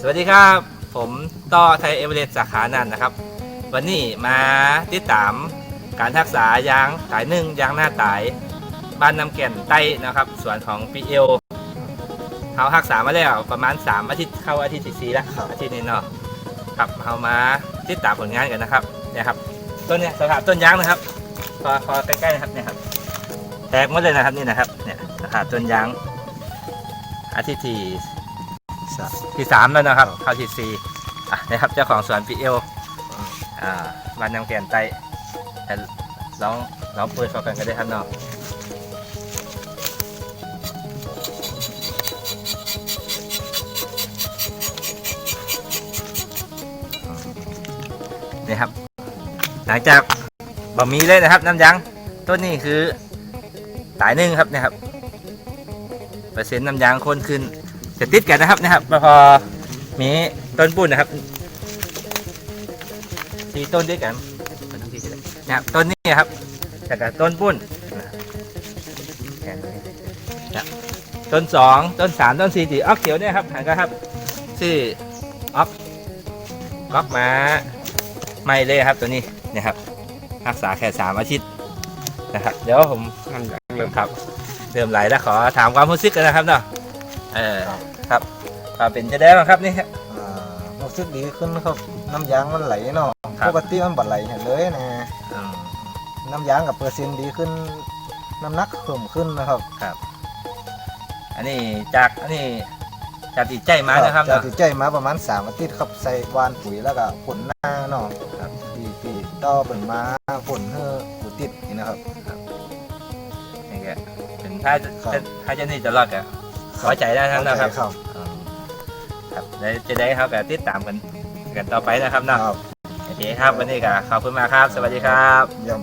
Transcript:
สวัสดีครับ ผมต่อไทยเอเวอเรสต์สาขานันนะครับ วันนี้มาติดตามการทักษายางสายหนึ่งยางหน้าตาย บ้านน้ำแก่นใต้นะครับสวนของพีเอลเขาทักษามาแล้วประมาณ 3 อาทิตย์เข้าอาทิตย์ที่สี่แล้วอาทิตย์นี้เนาะครับเขามาติดตามผลงานกันนะครับเนี่ยครับต้นเนี่ยสภาพต้นยางนะครับพอพอใกล้ๆนะครับเนี่ยครับแตกหมดเลยนะครับนี่นะครับเนี่ยสภาพต้นยางอาทิตย์ที่ สะที่สามแล้วนะครับเข้าที่สี่อะนะครับเจ้าของสวนพีเอลอ่าบ้านน้ำแกนไตแต่ลองลองเปิดเข้ากันก็ได้ครับเนาะนี่ครับ หลังจากบะหมี่เลยนะครับ น้ำยังต้นนี้คือสายหนึ่งครับนะครับเปอร์เซ็นต์น้ำยางคนขึ้น จะติดกันนะครับนะครับพอมีต้นปุ้นนะครับสี่ต้นด้วยกันต้นที่ก็ได้นะครับต้นนี้ครับจากกับต้นปุ้นแค่นี้นะครับต้นสองต้นสามต้นสี่ตีออกเขียวเนี่ยครับหันก็ครับชื่อออกก๊อกมาไม่เลยครับตัวนี้นะครับรักษาแค่สามอาทิตย์นะครับ เดี๋ยวผมเริ่มครับเริ่มไหลแล้วขอถามความรู้สึกกันนะครับเนาะ เออครับอ่าเป็นจะได้บ้างครับนี่ครับอ่ารู้สึกดีขึ้นครับน้ำยางมันไหลเนาะครับ ปกติมันบัดไหลเห็นเลยนะอืม น้ำยางกับเปอร์เซ็นต์ดีขึ้น น้ำหนักเพิ่มขึ้นนะครับอันนี้จากอันนี้จากติดใจมานะครับจะเนาะ ติดใจมาประมาณ3อาทิตย์ครับใส่วานปุ๋ยแล้วก็ผลหน้าเนาะครับ ปีปีต่อเป็นมาผลเฮือปุ๋ยติดนี่นะครับ นี่ก็เป็นถ้าจะครับ ถ้าจะนี่จะรอดก็ ขอใจได้ทั้งนั้นนะครับ ครับอืมครับแล้วจะได้เขาก็ติดตามกันกันต่อไปนะครับเนาะครับโอเคครับวันนี้ก็ขอบคุณมากครับ สวัสดีครับเยี่ยม